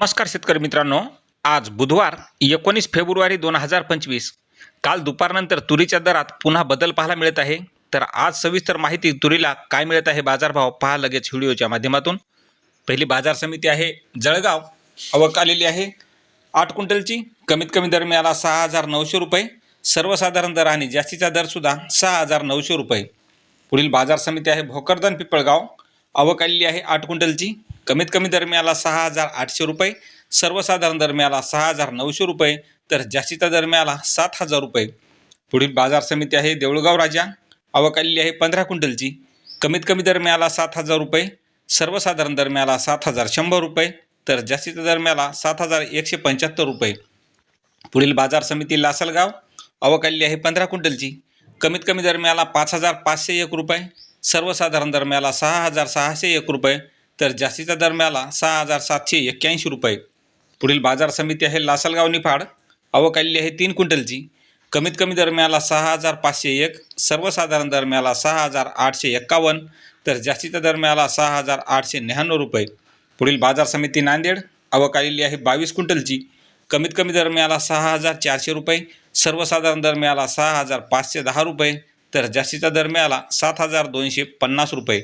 नमस्कार शेतकरी मित्रांनो. आज बुधवार एकोणीस फेब्रुवारी दोन हजार पंचवीस. काल दुपारनंतर तुरीच्या दरात पुन्हा बदल पाहायला मिळत आहे. तर आज सविस्तर माहिती तुरीला काय मिळत आहे बाजारभाव पहा लगेच व्हिडिओच्या माध्यमातून. पहिली बाजार समिती आहे जळगाव. आवक आलेली आहे. आठ क्विंटलची कमीत कमी दर मिळाला सहा हजार नऊशे रुपये. सर्वसाधारण दर आणि जास्तीचा दरसुद्धा सहा हजार नऊशे रुपये. पुढील बाजार समिती आहे भोकरदन पिपळगाव. आवक आलेली आहे आठ क्विंटलची कमीत कमी दरम्याला सहा हजार आठशे रुपये सर्वसाधारण दरम्याला सहा हजार नऊशे रुपये तर जास्तीचा दरम्याला सात हजार रुपये. पुढील बाजार समिती आहे देऊळगाव राजा आवक आलेली आहे पंधरा क्विंटलची. कमीत कमी दरम्याला सात हजार रुपये सर्वसाधारण दरम्याला सात हजार शंभर रुपये तर जास्तीचा दरम्याला सात हजार एकशे पंच्याहत्तर रुपये. पुढील बाजार समिती लासलगाव आवक आलेली आहे पंधरा क्विंटलची. कमीत कमी दरम्याला पाच हजार पाचशे एक रुपये सर्वसाधारण दरम्याला सहा हजार सहाशे एक रुपये तर जास्तीचा दर मिळाला सहा हजार सातशे एक्क्याऐंशी रुपये. पुढील बाजार समिती आहे लासलगाव निफाड. आवक आलेली आहे तीन क्विंटलची. कमीत कमी दर मिळाला सहा हजार पाचशे एक सर्वसाधारण दर मिळाला सहा हजार आठशे एक्कावन्न तर जास्तीचा दर मिळाला सहा हजार आठशे न्याण्णव रुपये. पुढील बाजार समिती नांदेड. आवक आलेली आहे बावीस क्विंटलची. कमीत कमी दर मिळाला सहा हजार चारशे रुपये सर्वसाधारण दर मिळाला सहा हजार पाचशे दहा रुपये तर जास्तीचा दर मिळाला सात हजार दोनशे पन्नास रुपये.